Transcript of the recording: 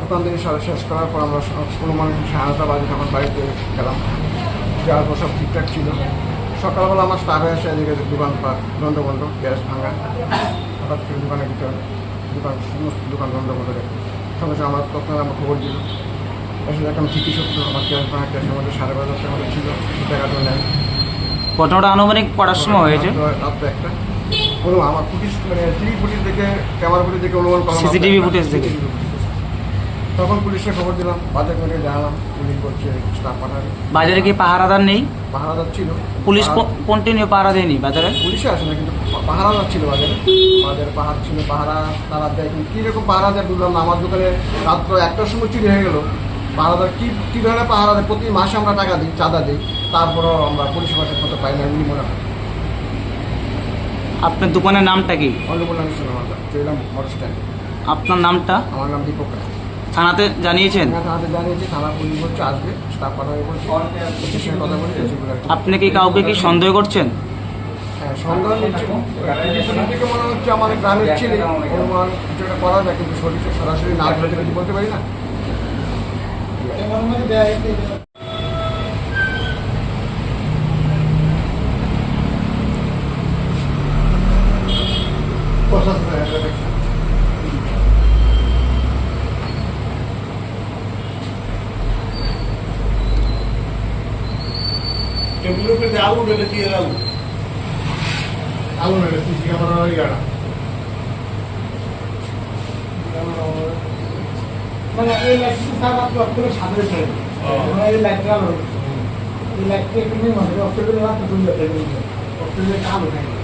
দোকান থেকে সারা শেষ করার পর আমরা সব অনুমান সাড়ে বাজে তখন বাড়িতে গেলাম যাওয়ার পর সব ঠিকঠাক ছিল সকালবেলা আমার স্টাফে এসে এদিকে দোকান বন্ধ বন্ধ গ্যাস ভাঙা হঠাৎ করে দোকানের ভিতরে দোকান সমস্ত দোকান বন্ধ বন্ধ দেখে সঙ্গে সঙ্গে আমার তখন আমার খবর দিল। এসে দেখলাম ঠিকই সত্য আমার গ্যাস ভাঙা গ্যাসের মধ্যে সাড়ে বারো দশটার মধ্যে ছিল টাকা তো নেয় ঘটনাটা আনুমানিক পড়ার সময় হয়েছে? রাত্রে একটা। কোনো আমার ফুটেজ মানে টিভি ফুটেজ দেখে ক্যামেরা ফুটেজ দেখে অনুমান করা CCTV ফুটেজ দেখে? তখন পুলিশকে খবর দিলাম বাজার করে জানালাম পুলিশ বলছে স্টাফ পাঠাবে। বাজারে কি পাহারাদার নেই? পাহারাদার ছিল। পুলিশ কন্টিনিউ পাহারা দেয়নি বাজারে? পুলিশে আসে না কিন্তু পাহারাদার ছিল বাজারে। বাজারে পাহাড় ছিল পাহারা তারা দেয় কিন্তু কীরকম পাহারা দেয় বুঝলাম না। আমার দোকানে রাত্র একটার সময় চুরি হয়ে গেল। পাহারাদার কী কী ধরনের পাহারা দেয়? প্রতি মাসে আমরা টাকা দিই চাঁদা দিই। তারপরেও আমরা পরিষেবা ঠিক মতো পাই না এমনি মনে হয়। আপনার দোকানের নামটা কি? অন্নপূর্ণা মিশ্র আমরা আপনার নামটা? আমার নাম দীপক রায়। থানাতে জানিয়েছেন? থানাতে জানিয়েছি থানা পুলিশ বলছে আসবে বলছে। কথা। আপনি কি কাউকে কি সন্দেহ করছেন? হ্যাঁ সন্দেহ নিচ্ছে। থেকে মনে হচ্ছে আমাদের গ্রামের ছেলে। অনুমান কিছু একটা করা যায় কিন্তু সরাসরি না বলতে পারি না। টেবিলের উপরে যে আলু ঢেলে দিয়ে আলু আলু নেবে সিসি ক্যামেরা ইয়াটা মানে এই লাইটটি সারা রাত অফ করে সামনে মানে এই লাইটটা আলো এই লাইটটা একটু নেই মানে অফ করে রাত তুমি যেতে অফ করে কালো থাকে